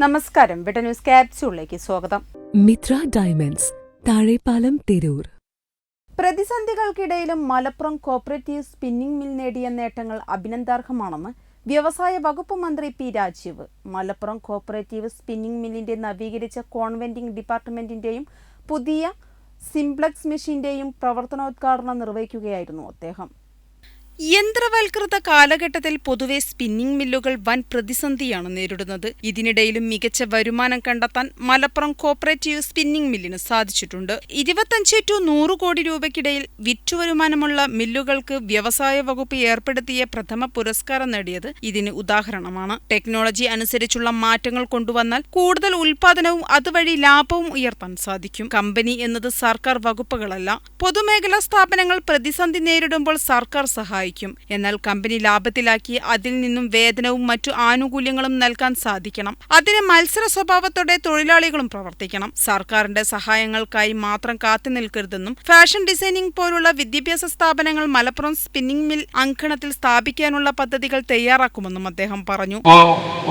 നമസ്കാരം. വിട്ട ന്യൂസ് ക്യാപ്സ്യൂളിലേക്ക് സ്വാഗതം. മിത്ര ഡയമണ്ട്സ് താഴെപ്പാലം തിരൂർ. പ്രതിസന്ധികൾക്കിടയിലും മലപ്പുറം കോപ്പറേറ്റീവ് സ്പിന്നിംഗ് മിൽ നേടിയ നേട്ടങ്ങൾ അഭിനന്ദാർഹമാണെന്ന് വ്യവസായ വകുപ്പ് മന്ത്രി P Rajeev. Malappuram cooperative spinning മില്ലിന്റെ നവീകരിച്ച കോൺവെന്റിംഗ് ഡിപ്പാർട്ട്മെന്റിന്റെയും പുതിയ സിംപ്ലക്സ് മെഷീന്റെയും പ്രവർത്തനോദ്ഘാടനം നിർവഹിക്കുകയായിരുന്നു അദ്ദേഹം. യന്ത്രവൽകൃത കാലഘട്ടത്തിൽ പൊതുവെ സ്പിന്നിംഗ് മില്ലുകൾ വൻ പ്രതിസന്ധിയാണ് നേരിടുന്നത്. ഇതിനിടയിലും മികച്ച വരുമാനം കണ്ടെത്താൻ മലപ്പുറം കോപ്പറേറ്റീവ് സ്പിന്നിംഗ് മില്ലിന് സാധിച്ചിട്ടുണ്ട്. ഇരുപത്തഞ്ച് ടു നൂറ് കോടി രൂപയ്ക്കിടയിൽ വിറ്റുവരുമാനമുള്ള മില്ലുകൾക്ക് വ്യവസായ വകുപ്പ് ഏർപ്പെടുത്തിയ പ്രഥമ പുരസ്കാരം നേടിയത് ഇതിന് ഉദാഹരണമാണ്. ടെക്നോളജി അനുസരിച്ചുള്ള മാറ്റങ്ങൾ കൊണ്ടുവന്നാൽ കൂടുതൽ ഉൽപാദനവും അതുവഴി ലാഭവും ഉയർത്താൻ സാധിക്കും. കമ്പനി എന്നത് സർക്കാർ വകുപ്പുകളല്ല പൊതുമേഖലാ സ്ഥാപനങ്ങൾ പ്രതിസന്ധി നേരിടുമ്പോൾ സർക്കാർ സഹായിക്കും. എന്നാൽ കമ്പനി ലാഭത്തിലാക്കി അതിൽ നിന്നും വേതനവും മറ്റു ആനുകൂല്യങ്ങളും നൽകാൻ സാധിക്കണം. അതിന് മത്സര സ്വഭാവത്തോടെ തൊഴിലാളികളും പ്രവർത്തിക്കണം. സർക്കാരിന്റെ സഹായങ്ങൾക്കായി മാത്രം കാത്തു നിൽക്കരുതെന്നും ഫാഷൻ ഡിസൈനിംഗ് പോലുള്ള വിദ്യാഭ്യാസ സ്ഥാപനങ്ങൾ മലപ്പുറം സ്പിന്നിംഗ് മിൽ അങ്കണത്തിൽ സ്ഥാപിക്കാനുള്ള പദ്ധതികൾ തയ്യാറാക്കുമെന്നും അദ്ദേഹം പറഞ്ഞു.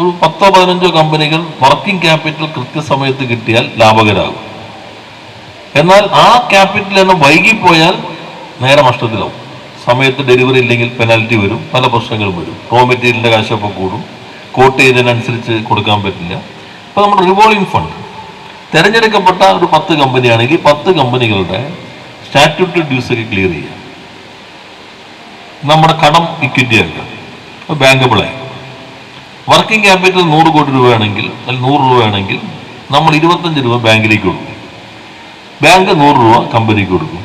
ഒരു പത്തോ പതിനഞ്ചോ കമ്പനികൾ വർക്കിംഗ് ക്യാപിറ്റൽ കൃത്യസമയത്ത് കിട്ടിയാൽ ലാഭകരാകും. എന്നാൽ ആ ക്യാപിറ്റൽ എന്ന് വൈകിപ്പോയാൽ നേരെ നഷ്ടത്തിലാവും. സമയത്ത് ഡെലിവറി ഇല്ലെങ്കിൽ പെനാൽറ്റി വരും. പല പ്രശ്നങ്ങളും വരും. റോ മെറ്റീരിയലിന്റെ കാശൊക്കെ കൂടും. കോട്ട് ചെയ്തതിനനുസരിച്ച് കൊടുക്കാൻ പറ്റില്ല. അപ്പോൾ നമ്മുടെ റിവോൾവിംഗ് ഫണ്ട് തിരഞ്ഞെടുക്കപ്പെട്ട ഒരു പത്ത് കമ്പനിയാണെങ്കിൽ പത്ത് കമ്പനികളുടെ സ്റ്റാറ്റ്യൂട്ടറി ഡ്യൂസ് ഒക്കെ ക്ലിയർ ചെയ്യാം. നമ്മുടെ കടം ഇക്വിറ്റി ആക്കാം ബാങ്കബിളായി വർക്കിംഗ് ക്യാപിറ്റൽ നൂറ് കോടി രൂപയാണെങ്കിൽ അല്ലെങ്കിൽ നൂറ് രൂപയാണെങ്കിൽ നമ്മൾ ഇരുപത്തഞ്ച് രൂപ ബാങ്കിലേക്ക് കൊടുക്കും. ബാങ്ക് നൂറ് രൂപ കമ്പനിക്ക് കൊടുക്കും.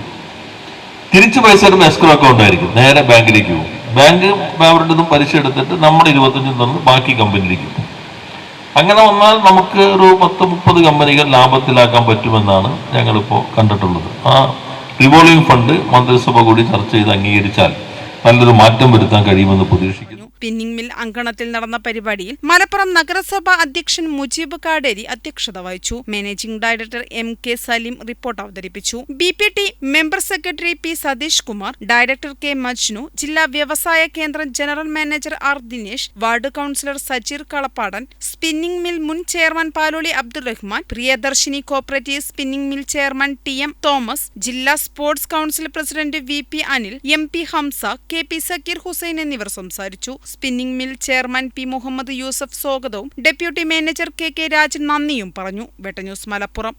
തിരിച്ച് പൈസ ഇടുന്ന എസ്ക്രോ അക്കൗണ്ട് ആയിരിക്കും. നേരെ ബാങ്കിലേക്ക് പോകും. ബാങ്ക് അവരുടെ നിന്നും പലിശ എടുത്തിട്ട് നമ്മുടെ ഇരുപത്തഞ്ചും നിന്ന് ബാക്കി കമ്പനിയിലേക്ക് പോകും. അങ്ങനെ വന്നാൽ നമുക്ക് ഒരു പത്ത് മുപ്പത് കമ്പനികൾ ലാഭത്തിലാക്കാൻ പറ്റുമെന്നാണ് ഞങ്ങളിപ്പോൾ കണ്ടിട്ടുള്ളത്. ആ റിവോൾവിംഗ് ഫണ്ട് മന്ത്രിസഭ കൂടി ചർച്ച ചെയ്ത് അംഗീകരിച്ചാൽ നല്ലൊരു മാറ്റം വരുത്താൻ കഴിയുമെന്ന് പ്രതീക്ഷിക്കുന്നു. സ്പിന്നിംഗ് മിൽ അങ്കണത്തിൽ നടന്ന പരിപാടിയിൽ മലപ്പുറം നഗരസഭ അധ്യക്ഷൻ മുജീബ് കാടേരി അധ്യക്ഷത വഹിച്ചു. Managing director M K Salim report അവതരിപ്പിച്ചു. B P T member secretary P Satheesh Kumar director K Majnu ജില്ലാ വ്യവസായ കേന്ദ്രം general manager R Dinesh ward councillor Sajeer Kalappadan spinning mill മുൻ chairman Paloli Abdul Rahman Priyadarshini cooperative spinning mill chairman T M Thomas ജില്ലാ sports council president V P Anil M P Hamsa K P Zakir Hussain എന്നിവർ സംസാരിച്ചു. Spinning mill chairman P Muhammad Yusuf സ്വാഗതവും. Deputy manager K K Rajan നന്ദിയും പറഞ്ഞു. വെട്ടന്യൂസ് മലപ്പുറം.